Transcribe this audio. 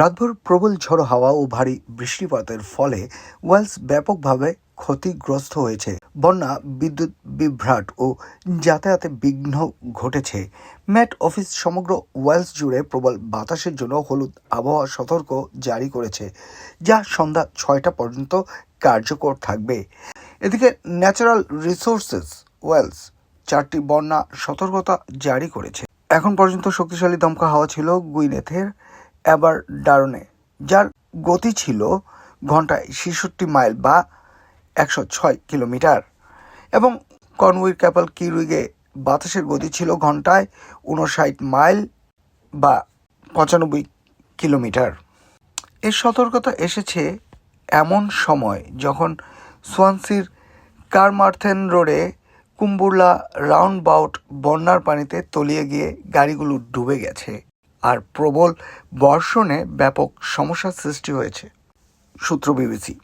রাতভর প্রবল ঝড়ো হাওয়া ও ভারী বৃষ্টিপাতের ফলে ওয়েলস ব্যাপকভাবে ক্ষতিগ্রস্ত হয়েছে। বন্যা, বিদ্যুৎ বিভ্রাট ও যাতায়াতে বিঘ্ন ঘটেছে। ম্যাট অফিস সমগ্র ওয়েলস জুড়ে প্রবল বাতাসের জন্য হলুদ আবহাওয়া সতর্ক জারি করেছে, যা সন্ধ্যা ছয়টা পর্যন্ত কার্যকর থাকবে। এদিকে ন্যাচারাল রিসোর্সেস ওয়েলস চারটি বন্যা সতর্কতা জারি করেছে। এখন পর্যন্ত শক্তিশালী দমকা হাওয়া ছিল গুইনেথের। অ্যাবার ডারনে যার গতি ছিল ঘন্টায় ছেষট্টি মাইল বা একশো ছয় কিলোমিটার। এবং কনউইর ক্যাপল কিরুইগে বাতাসের গতি ছিল ঘন্টায় উনষাট মাইল বা পঁচানব্বই কিলোমিটার। এর সতর্কতা এসেছে এমন সময় যখন সোয়ানসির কারমার্থেন রোডে কুম্বুরলা রাউন্ড বাউট বন্যার পানিতে তলিয়ে গিয়ে গাড়িগুলো ডুবে গেছে। আর প্রবল বর্ষণে ব্যাপক সমস্যার সৃষ্টি হয়েছে সূত্র বিবিসি।